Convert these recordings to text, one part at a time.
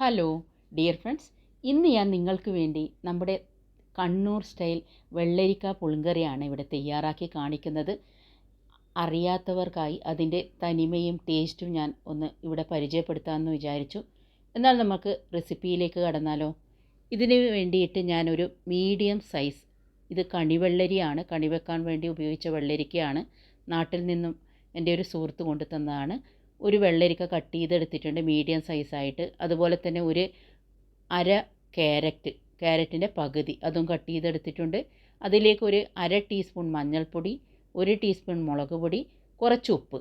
Hello dear friends ഇന്ന് ഞാൻ നിങ്ങൾക്ക് വേണ്ടി നമ്മുടെ കണ്ണൂർ സ്റ്റൈൽ വെള്ളരിക്ക പുളിങ്കറിയാണ് ഇവിടെ തയ്യാറാക്കി കാണിക്കുന്നത്. അറിയാത്തവർക്കായി അതിന്റെ തനിമയും ടേസ്റ്റും ഞാൻ ഒന്ന് ഇവിടെ പരിചയപ്പെടുത്താമെന്ന് വിചാരിച്ചു. എന്നാൽ നമുക്ക് റെസിപ്പിയിലേക്ക് കടന്നാലോ? ഇതിന് വേണ്ടിയിട്ട് ഞാനൊരു മീഡിയം സൈസ് ഇത് കണിവെള്ളരിയാണ് കണി വെക്കാൻ വേണ്ടി ഉപയോഗിച്ച വെള്ളരിക്കയാണ്. നാട്ടിൽ നിന്നും എന്റെ ഒരു സുഹൃത്ത് കൊണ്ടു തന്നതാണ് ഒരു വെള്ളരിക്ക കട്ട് ചെയ്തെടുത്തിട്ടുണ്ട് മീഡിയം സൈസായിട്ട് അതുപോലെ തന്നെ ഒരു അര ക്യാരറ്റ് ക്യാരറ്റിന്റെ പകുതി അതും കട്ട് ചെയ്തെടുത്തിട്ടുണ്ട്. അതിലേക്ക് ഒരു അര ടീസ്പൂൺ മഞ്ഞൾപ്പൊടി ഒരു ടീസ്പൂൺ മുളക് പൊടി കുറച്ച് ഉപ്പ്.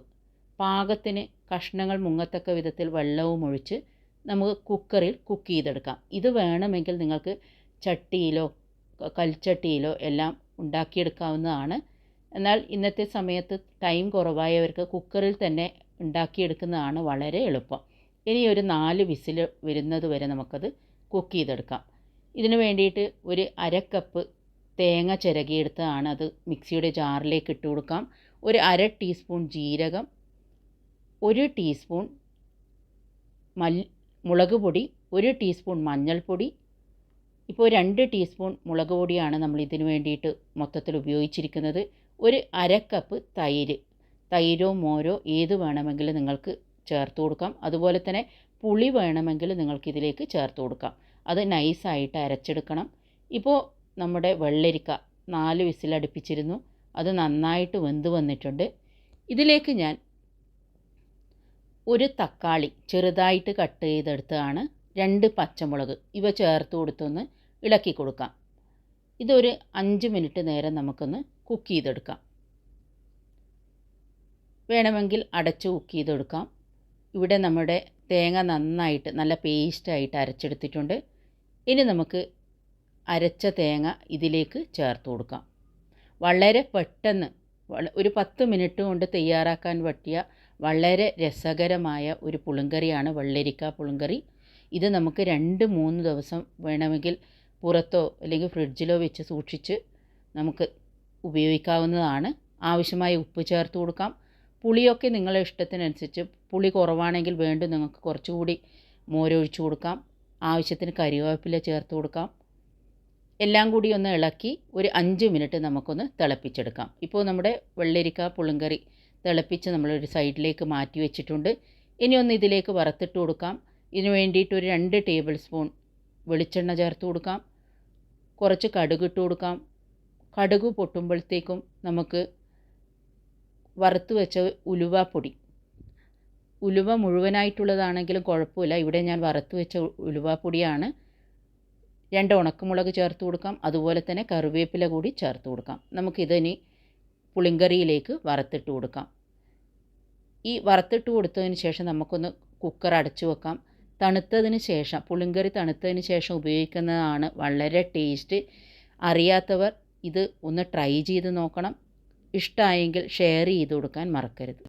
പാകത്തിന് കഷ്ണങ്ങൾ മുങ്ങത്തക്ക വിധത്തിൽ വെള്ളവും ഒഴിച്ച് നമുക്ക് കുക്കറിൽ കുക്ക് ചെയ്തെടുക്കാം. ഇത് വേണമെങ്കിൽ നിങ്ങൾക്ക് ചട്ടിയിലോ കൽച്ചട്ടിയിലോ എല്ലാം ഉണ്ടാക്കിയെടുക്കാവുന്നതാണ്. എന്നാൽ ഇന്നത്തെ സമയത്ത് ടൈം കുറവായവർക്ക് കുക്കറിൽ തന്നെ ഉണ്ടാക്കിയെടുക്കുന്നതാണ് വളരെ എളുപ്പം. ഇനി ഒരു നാല് വിസിൽ വരുന്നത് വരെ നമുക്കത് കുക്ക് ചെയ്തെടുക്കാം. ഇതിനു വേണ്ടിയിട്ട് ഒരു അര കപ്പ് തേങ്ങ ചിരകിയെടുത്തതാണ് അത് മിക്സിയുടെ ജാറിലേക്ക് ഇട്ട് കൊടുക്കാം. ഒരു അര ടീസ്പൂൺ ജീരകം ഒരു ടീസ്പൂൺ മൽ മുളക് പൊടി ഒരു ടീസ്പൂൺ മഞ്ഞൾപ്പൊടി. ഇപ്പോൾ രണ്ട് ടീസ്പൂൺ മുളക് പൊടിയാണ് നമ്മൾ ഇതിന് വേണ്ടിയിട്ട് മൊത്തത്തിൽ ഉപയോഗിച്ചിരിക്കുന്നത്. ഒരു അര കപ്പ് തൈര്. തൈരോ മോരോ ഏത് വേണമെങ്കിലും നിങ്ങൾക്ക് ചേർത്ത് കൊടുക്കാം. അതുപോലെ തന്നെ പുളി വേണമെങ്കിൽ നിങ്ങൾക്കിതിലേക്ക് ചേർത്ത് കൊടുക്കാം. അത് നൈസായിട്ട് അരച്ചെടുക്കണം. ഇപ്പോൾ നമ്മുടെ വെള്ളരിക്ക നാല് വിസിലടുപ്പിച്ചിരുന്നു അത് നന്നായിട്ട് വെന്ത് വന്നിട്ടുണ്ട്. ഇതിലേക്ക് ഞാൻ ഒരു തക്കാളി ചെറുതായിട്ട് കട്ട് ചെയ്തെടുത്തതാണ്. രണ്ട് പച്ചമുളക് ഇവ ചേർത്ത് കൊടുത്തൊന്ന് ഇളക്കി കൊടുക്കാം. ഇതൊരു അഞ്ച് മിനിറ്റ് നേരം നമുക്കൊന്ന് കുക്ക് ചെയ്തെടുക്കാം. വേണമെങ്കിൽ അടച്ച് കുക്ക് ചെയ്തെടുക്കാം. ഇവിടെ നമ്മുടെ തേങ്ങ നന്നായിട്ട് നല്ല പേസ്റ്റായിട്ട് അരച്ചെടുത്തിട്ടുണ്ട്. ഇനി നമുക്ക് അരച്ച തേങ്ങ ഇതിലേക്ക് ചേർത്ത് കൊടുക്കാം. വളരെ പെട്ടെന്ന് ഒരു പത്ത് മിനിറ്റ് കൊണ്ട് തയ്യാറാക്കാൻ പറ്റിയ വളരെ രസകരമായ ഒരു പുളിങ്കറിയാണ് വെള്ളരിക്ക പുളിങ്കറി. ഇത് നമുക്ക് രണ്ട് മൂന്ന് ദിവസം വേണമെങ്കിൽ പുറത്തോ അല്ലെങ്കിൽ ഫ്രിഡ്ജിലോ വെച്ച് സൂക്ഷിച്ച് നമുക്ക് ഉപയോഗിക്കാവുന്നതാണ്. ആവശ്യമായ ഉപ്പ് ചേർത്ത് കൊടുക്കാം. പുളിയൊക്കെ നിങ്ങളുടെ ഇഷ്ടത്തിനനുസരിച്ച് പുളി കുറവാണെങ്കിൽ വീണ്ടും നിങ്ങൾക്ക് കുറച്ചുകൂടി മോരൊഴിച്ച് കൊടുക്കാം. ആവശ്യത്തിന് കരിവേപ്പില ചേർത്ത് കൊടുക്കാം. എല്ലാം കൂടി ഒന്ന് ഇളക്കി ഒരു അഞ്ച് മിനിറ്റ് നമുക്കൊന്ന് തിളപ്പിച്ചെടുക്കാം. ഇപ്പോൾ നമ്മുടെ വെള്ളരിക്ക പുളിങ്കറി തിളപ്പിച്ച് നമ്മളൊരു സൈഡിലേക്ക് മാറ്റി വെച്ചിട്ടുണ്ട്. ഇനി ഒന്ന് ഇതിലേക്ക് വറുത്തിട്ട് കൊടുക്കാം. ഇതിന് വേണ്ടിയിട്ട് ഒരു രണ്ട് ടേബിൾ സ്പൂൺ വെളിച്ചെണ്ണ ചേർത്ത് കൊടുക്കാം. കുറച്ച് കടുക് ഇട്ട് കൊടുക്കാം. കടുക് പൊട്ടുമ്പോഴത്തേക്കും നമുക്ക് വറുത്ത് വെച്ച ഉലുവ പൊടി. ഉലുവ മുഴുവനായിട്ടുള്ളതാണെങ്കിലും കുഴപ്പമില്ല. ഇവിടെ ഞാൻ വറുത്ത് വെച്ച ഉലുവ പൊടിയാണ്. രണ്ട് ഉണക്കമുളക് ചേർത്ത് കൊടുക്കാം. അതുപോലെ തന്നെ കറിവേപ്പില കൂടി ചേർത്ത് കൊടുക്കാം. നമുക്കിതിനി പുളിങ്കറിയിലേക്ക് വറുത്തിട്ട് കൊടുക്കാം. ഈ വറുത്തിട്ട് കൊടുത്തതിന് ശേഷം നമുക്കൊന്ന് കുക്കർ അടച്ചു വെക്കാം. തണുത്തതിന് ശേഷം പുളിങ്കറി തണുത്തതിന് ശേഷം ഉപയോഗിക്കുന്നതാണ് വളരെ ടേസ്റ്റ്. അറിയാത്തവർ ഇത് ഒന്ന് ട്രൈ ചെയ്ത് നോക്കണം. ഇഷ്ടമായെങ്കിൽ ഷെയർ ചെയ്ത് കൊടുക്കാൻ മറക്കരുത്.